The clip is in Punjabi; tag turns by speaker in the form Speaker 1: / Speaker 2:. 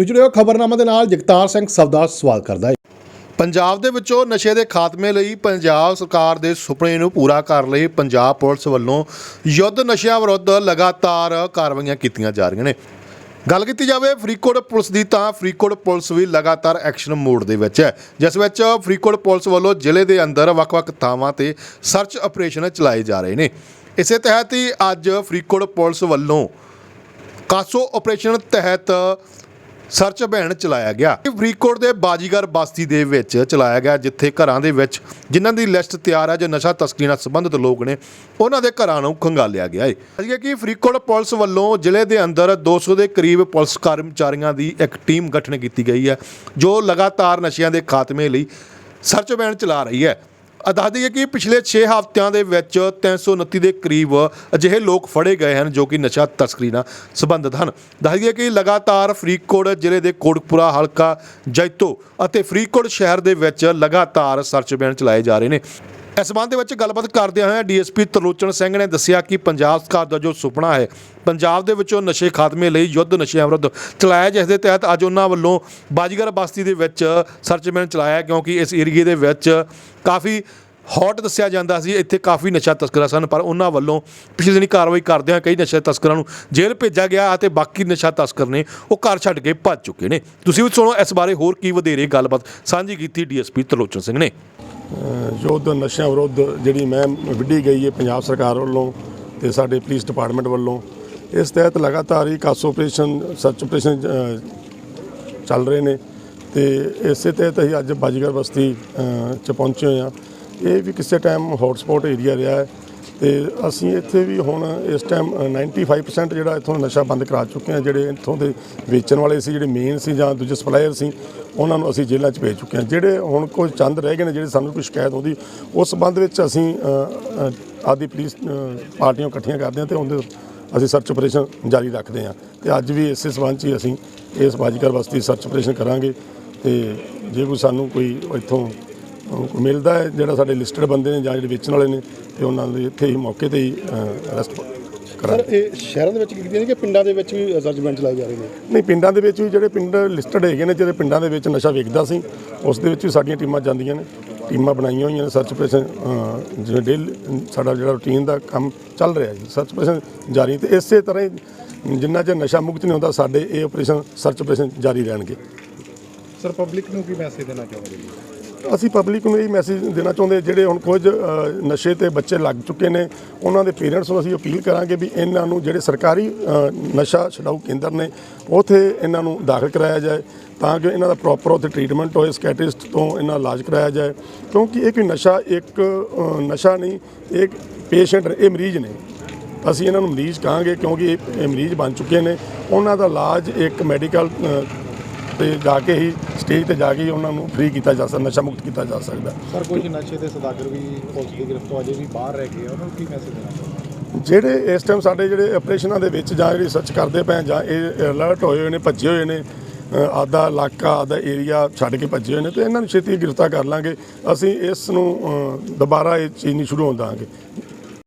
Speaker 1: ਤੁਸੀਂ ਹੋ ਖਬਰਨਾਮਾ ਦੇ ਨਾਲ, ਜਗਤਾਰ ਸਿੰਘ ਸਵਦਾ ਸਵਾਲ ਕਰਦਾ ਹੈ। ਪੰਜਾਬ ਦੇ ਵਿੱਚੋਂ ਨਸ਼ੇ ਦੇ ਖਾਤਮੇ ਲਈ ਪੰਜਾਬ ਸਰਕਾਰ ਦੇ ਸੁਪਨੇ ਨੂੰ ਪੂਰਾ ਕਰਨ ਲਈ ਪੰਜਾਬ ਪੁਲਿਸ ਵੱਲੋਂ ਯੁੱਧ ਨਸ਼ਿਆਂ ਵਿਰੁੱਧ ਲਗਾਤਾਰ ਕਾਰਵਾਈਆਂ ਕੀਤੀਆਂ ਜਾ ਰਹੀਆਂ ਨੇ। ਗੱਲ ਕੀਤੀ ਜਾਵੇ ਫਰੀਦਕੋਟ ਪੁਲਿਸ ਦੀ ਤਾਂ ਫਰੀਦਕੋਟ ਪੁਲਿਸ ਵੀ ਲਗਾਤਾਰ ਐਕਸ਼ਨ ਮੋਡ ਦੇ ਵਿੱਚ ਹੈ, ਜਿਸ ਵਿੱਚ ਫਰੀਦਕੋਟ ਪੁਲਿਸ ਵੱਲੋਂ ਜ਼ਿਲ੍ਹੇ ਦੇ ਅੰਦਰ ਵੱਖ-ਵੱਖ ਥਾਵਾਂ ਤੇ ਸਰਚ ਆਪਰੇਸ਼ਨ ਚਲਾਏ ਜਾ ਰਹੇ ਨੇ। ਇਸੇ ਤਹਿਤ ਹੀ ਅੱਜ ਫਰੀਦਕੋਟ ਪੁਲਿਸ ਵੱਲੋਂ ਕਾਸੋ ਆਪਰੇਸ਼ਨ ਤਹਿਤ ਸਰਚ ਅਭਿਆਨ ਚਲਾਇਆ ਗਿਆ। ਇਹ ਫਰੀਦਕੋਟ ਦੇ ਬਾਜੀਗਰ ਬਸਤੀ ਦੇ ਵਿੱਚ ਚਲਾਇਆ ਗਿਆ, ਜਿੱਥੇ ਘਰਾਂ ਦੇ ਵਿੱਚ ਜਿਨ੍ਹਾਂ ਦੀ ਲਿਸਟ ਤਿਆਰ ਹੈ, ਜੋ ਨਸ਼ਾ ਤਸਕਰੀ ਨਾਲ ਸੰਬੰਧਿਤ ਲੋਕ ਨੇ, ਉਹਨਾਂ ਦੇ ਘਰਾਂ ਨੂੰ ਖੰਗਾਲਿਆ ਗਿਆ ਹੈ ਅਜਿਹਾ ਕਿ ਫਰੀਦਕੋਟ ਪੁਲਿਸ ਵੱਲੋਂ ਜ਼ਿਲ੍ਹੇ ਦੇ ਅੰਦਰ 200 ਦੇ ਕਰੀਬ ਪੁਲਿਸ ਕਰਮਚਾਰੀਆਂ ਦੀ ਇੱਕ ਟੀਮ ਗਠਨ ਕੀਤੀ ਗਈ ਹੈ, ਜੋ ਲਗਾਤਾਰ ਨਸ਼ਿਆਂ ਦੇ ਖਾਤਮੇ ਲਈ ਸਰਚ ਅਭਿਆਨ ਚਲਾ ਰਹੀ ਹੈ। ਦੱਸ ਦਈਏ ਕਿ ਪਿਛਲੇ 6 ਹਫ਼ਤਿਆਂ ਦੇ ਵਿੱਚ 329 ਦੇ ਕਰੀਬ ਅਜਿਹੇ ਲੋਕ ਫੜੇ ਗਏ ਹਨ ਜੋ ਕਿ ਨਸ਼ਾ ਤਸਕਰੀ ਨਾਲ ਸੰਬੰਧਿਤ ਹਨ। ਦੱਸ ਦਈਏ ਕਿ ਲਗਾਤਾਰ ਫਰੀਦਕੋਟ ਜ਼ਿਲ੍ਹੇ ਦੇ ਕੋਟਕਪੁਰਾ, ਹਲਕਾ ਜੈਤੋ ਅਤੇ ਫਰੀਦਕੋਟ ਸ਼ਹਿਰ ਦੇ ਵਿੱਚ ਲਗਾਤਾਰ ਸਰਚ ਅਭਿਆਨ ਚਲਾਏ ਜਾ ਰਹੇ ਨੇ। ਇਸ ਸੰਬੰਧ ਦੇ ਵਿੱਚ ਗੱਲਬਾਤ ਕਰਦਿਆਂ ਹੋਇਆਂ ਡੀਐਸਪੀ ਤਰਲੋਚਨ ਸਿੰਘ ਨੇ ਦੱਸਿਆ ਕਿ ਪੰਜਾਬ ਸਰਕਾਰ ਦਾ ਜੋ ਸੁਪਨਾ ਹੈ, ਪੰਜਾਬ ਦੇ ਵਿੱਚੋਂ ਨਸ਼ੇ ਖਾਤਮੇ ਲਈ ਯੁੱਧ ਨਸ਼ਿਆਂ ਵਿਰੁੱਧ ਚਲਾਇਆ ਜਿਸ ਦੇ ਤਹਿਤ ਅੱਜ ਉਹਨਾਂ ਵੱਲੋਂ ਬਾਜੀਗਰ ਬਸਤੀ ਦੇ ਵਿੱਚ ਸਰਚ ਅਭਿਆਨ ਚਲਾਇਆ ਕਿਉਂਕਿ ਇਸ ਏਰੀਏ ਦੇ ਵਿੱਚ ਕਾਫੀ ਹੌਟ ਦੱਸਿਆ ਜਾਂਦਾ ਸੀ, ਇੱਥੇ ਕਾਫੀ ਨਸ਼ਾ ਤਸਕਰਾਂ ਸਨ, ਪਰ ਉਹਨਾਂ ਵੱਲੋਂ ਪਿਛਲੇ ਦਿਨੀ ਕਾਰਵਾਈ ਕਰਦਿਆਂ ਕਈ ਨਸ਼ਾ ਤਸਕਰਾਂ ਨੂੰ ਜੇਲ੍ਹ ਭੇਜਿਆ ਗਿਆ ਅਤੇ ਬਾਕੀ ਨਸ਼ਾ ਤਸਕਰ ਨੇ ਉਹ ਘਰ ਛੱਡ ਕੇ ਭੱਜ ਚੁੱਕੇ ਨੇ। ਤੁਸੀਂ ਵੀ ਸੁਣੋ, ਇਸ ਬਾਰੇ ਹੋਰ ਕੀ ਵਧੇਰੇ ਗੱਲਬਾਤ ਸਾਂਝੀ ਕੀਤੀ ਡੀਐਸਪੀ ਤਰਲੋਚਨ ਸਿੰਘ ਨੇ।
Speaker 2: ਯੁੱਧ ਨਸ਼ਿਆਂ ਵਿਰੁੱਧ ਜਿਹੜੀ ਮੁਹਿੰਮ ਵਿੱਢੀ ਗਈ ਹੈ ਪੰਜਾਬ ਸਰਕਾਰ ਵੱਲੋਂ ਤੇ ਸਾਡੇ ਪੁਲਿਸ ਡਿਪਾਰਟਮੈਂਟ ਵੱਲੋਂ, ਇਸ ਤਹਿਤ ਲਗਾਤਾਰ ਹੀ ਕਾਸ ਆਪਰੇਸ਼ਨ ਸਰਚ ਆਪਰੇਸ਼ਨ ਚੱਲ ਰਹੇ ਨੇ ਤੇ ਇਸੇ ਤਹਿਤ ਅਸੀਂ ਅੱਜ ਬਾਜੀਗਰ ਬਸਤੀ ਚ ਪਹੁੰਚੇ ਹੋਏ ਹਾਂ। ਇਹ ਵੀ ਕਿਸੇ ਟਾਈਮ ਹੌਟਸਪੌਟ ਏਰੀਆ ਰਿਹਾ ਹੈ। ਤੇ ਅਸੀਂ ਇੱਥੇ ਵੀ ਹੁਣ ਇਸ ਟਾਈਮ 95% ਜਿਹੜਾ ਇੱਥੋਂ ਨਸ਼ਾ ਬੰਦ ਕਰਾ ਚੁੱਕੇ ਹਾਂ ਜਿਹੜੇ ਇੱਥੋਂ ਦੇ ਵੇਚਣ ਵਾਲੇ ਸੀ ਜਿਹੜੇ ਮੇਨ ਸੀ ਜਾਂ ਦੂਜੇ ਸਪਲਾਇਰ ਸੀ ਉਹਨਾਂ ਨੂੰ ਅਸੀਂ ਜੇਲ੍ਹਾਂ 'ਚ ਭੇਜ ਚੁੱਕੇ ਹਾਂ। ਜਿਹੜੇ ਹੁਣ ਕੋਈ ਚੰਦ ਰਹਿ ਗਏ ਨੇ ਜਿਹੜੇ ਸਾਨੂੰ ਕੋਈ ਸ਼ਿਕਾਇਤ ਆਉਂਦੀ ਉਸ ਸੰਬੰਧ ਵਿੱਚ ਅਸੀਂ ਅ, ਆਦੀ ਪੁਲਿਸ ਪਾਰਟੀਆਂ ਇਕੱਠੀਆਂ ਕਰਦੇ ਹਾਂ ਤੇ ਉਹਦੇ ਅਸੀਂ ਸਰਚ ਆਪਰੇਸ਼ਨ ਜਾਰੀ ਰੱਖਦੇ ਹਾਂ। ਤੇ ਅੱਜ ਵੀ ਇਸੇ ਸੰਬੰਧ 'ਚ ਹੀ ਅਸੀਂ ਇਸ ਬਾਜੀਗਰ ਬਸਤੀ ਸਰਚ ਆਪਰੇਸ਼ਨ ਕਰਾਂਗੇ ਤੇ ਜੇ ਕੋਈ ਸਾਨੂੰ ਕੋਈ ਇੱਥੋਂ ਮਿਲਦਾ ਹੈ ਜਿਹੜਾ ਸਾਡੇ ਲਿਸਟਡ ਬੰਦੇ ਨੇ ਜਾਂ ਜਿਹੜੇ ਵੇਚਣ ਵਾਲੇ ਨੇ ਤੇ ਉਹਨਾਂ ਦੇ ਇੱਥੇ ਹੀ ਮੌਕੇ ਤੇ ਹੀ ਅਰੈਸਟ
Speaker 3: ਸਰ ਇਹ ਸ਼ਹਿਰਾਂ ਦੇ ਵਿੱਚ ਕੀਤੀਆਂ ਨੇ ਕਿ ਪਿੰਡਾਂ ਦੇ ਵਿੱਚ ਵੀ ਸਰਜਮੈਂਟ ਚਲਾਏ ਜਾ ਰਹੇ ਨੇ?
Speaker 2: ਨਹੀਂ ਪਿੰਡਾਂ ਦੇ ਵਿੱਚ ਵੀ ਜਿਹੜੇ ਪਿੰਡ ਲਿਸਟਡ ਹੈਗੇ ਨੇ ਜਿਹੜੇ ਪਿੰਡਾਂ ਦੇ ਵਿੱਚ ਨਸ਼ਾ ਵਿਕਦਾ ਸੀ ਉਸ ਦੇ ਵਿੱਚ ਵੀ ਸਾਡੀਆਂ ਟੀਮਾਂ ਜਾਂਦੀਆਂ ਨੇ। ਟੀਮਾਂ ਬਣਾਈਆਂ ਹੋਈਆਂ ਨੇ ਸਰਚ ਆਪਰੇਸ਼ਨ ਜਿਵੇਂ ਡੇਲ ਸਾਡਾ ਜਿਹੜਾ ਰੂਟੀਨ ਦਾ ਕੰਮ ਚੱਲ ਰਿਹਾ ਜੀ ਸਰਚ ਆਪਰੇਸ਼ਨ ਜਾਰੀ। ਤੇ ਇਸੇ ਤਰ੍ਹਾਂ ਹੀ ਜਿੰਨਾ ਚਿਰ ਨਸ਼ਾ ਮੁਕਤ ਨਹੀਂ ਹੁੰਦਾ ਸਾਡੇ ਇਹ ਆਪਰੇਸ਼ਨ ਸਰਚ ਆਪਰੇਸ਼ਨ ਜਾਰੀ ਰਹਿਣਗੇ।
Speaker 4: ਸਰ ਪਬਲਿਕ ਨੂੰ ਕੀ ਮੈਸੇਜ ਦੇਣਾ ਚਾਹੁੰਦੇ ਜੀ
Speaker 2: ਅਸੀਂ ਪਬਲਿਕ ਨੂੰ ਇਹ ਮੈਸੇਜ ਦੇਣਾ ਚਾਹੁੰਦੇ ਜਿਹੜੇ ਹੁਣ ਕੁਝ ਨਸ਼ੇ ਤੇ ਬੱਚੇ ਲੱਗ ਚੁੱਕੇ ਨੇ, ਉਹਨਾਂ ਦੇ ਪੇਰੈਂਟਸ ਨੂੰ ਅਸੀਂ ਅਪੀਲ ਕਰਾਂਗੇ ਵੀ ਇਹਨਾਂ ਨੂੰ ਜਿਹੜੇ ਸਰਕਾਰੀ ਨਸ਼ਾ ਛਡਾਊ ਕੇਂਦਰ ਨੇ, ਉਥੇ ਇਹਨਾਂ ਨੂੰ ਦਾਖਲ ਕਰਾਇਆ ਜਾਏ, ਤਾਂ ਕਿ ਇਹਨਾਂ ਦਾ ਪ੍ਰੋਪਰ ਉਥੇ ਟ੍ਰੀਟਮੈਂਟ ਹੋਏ ਸਕੈਟਿਸਟ ਤੋਂ ਇਹਨਾਂ ਇਲਾਜ ਕਰਾਇਆ ਜਾਏ, ਕਿਉਂਕਿ ਇਹ ਕੋਈ ਨਸ਼ਾ ਇੱਕ ਨਸ਼ਾ ਨਹੀਂ, ਇਹ ਪੇਸ਼ੈਂਟ ਇਹ ਮਰੀਜ਼ ਨੇ। ਅਸੀਂ ਇਹਨਾਂ ਨੂੰ ਮਰੀਜ਼ ਕਹਾਂਗੇ ਕਿਉਂਕਿ ਇਹ ਇਹ ਮਰੀਜ਼ ਬਣ ਚੁੱਕੇ ਨੇ। ਉਹਨਾਂ ਦਾ ਇਲਾਜ ਇੱਕ ਮੈਡੀਕਲ ਤੇ ਜਾ ਕੇ ਹੀ ਸਟੇਜ ਤੇ ਜਾ ਕੇ ਹੀ ਉਹਨਾਂ ਨੂੰ ਫ੍ਰੀ ਕੀਤਾ ਜਾ ਸਕਦਾ ਨਸ਼ਾ ਮੁਕਤ ਕੀਤਾ ਜਾ ਸਕਦਾ।
Speaker 4: ਸਰ ਕੁਝ ਨਸ਼ੇ ਦੇ ਸਦਾਗਰ ਵੀ ਪੁਲਿਸ ਦੀ ਗ੍ਰਿਫਤ ਤੋਂ ਅਜੇ ਵੀ ਬਾਹਰ ਰਹਿ ਗਏ ਆ, ਉਹਨਾਂ ਨੂੰ ਕੀ ਮੈਸੇਜ ਦੇਣਾ ਚਾਹੁੰਦੇ
Speaker 2: ਜਿਹੜੇ ਇਸ ਟਾਈਮ ਸਾਡੇ ਜਿਹੜੇ ਆਪਰੇਸ਼ਨਾਂ ਦੇ ਵਿੱਚ ਜਾਂ ਜਿਹੜੀ ਸਰਚ ਕਰਦੇ ਪਏ ਜਾਂ ਇਹ ਅਲਰਟ ਹੋਏ ਹੋਏ ਨੇ ਭੱਜੇ ਹੋਏ ਨੇ ਆਦਾ ਇਲਾਕਾ ਆਦਾ ਏਰੀਆ ਛੱਡ ਕੇ ਭੱਜੇ ਹੋਏ ਨੇ ਤੇ ਇਹਨਾਂ ਨੂੰ ਛੇਤੀ ਗ੍ਰਿਫਤਾਰ ਕਰ ਲਾਂਗੇ। ਅਸੀਂ ਇਸ ਨੂੰ ਦੁਬਾਰਾ ਇਹ ਚੀਜ਼ ਨਹੀਂ ਸ਼ੁਰੂ ਹੋਣ ਦਾਂਗੇ।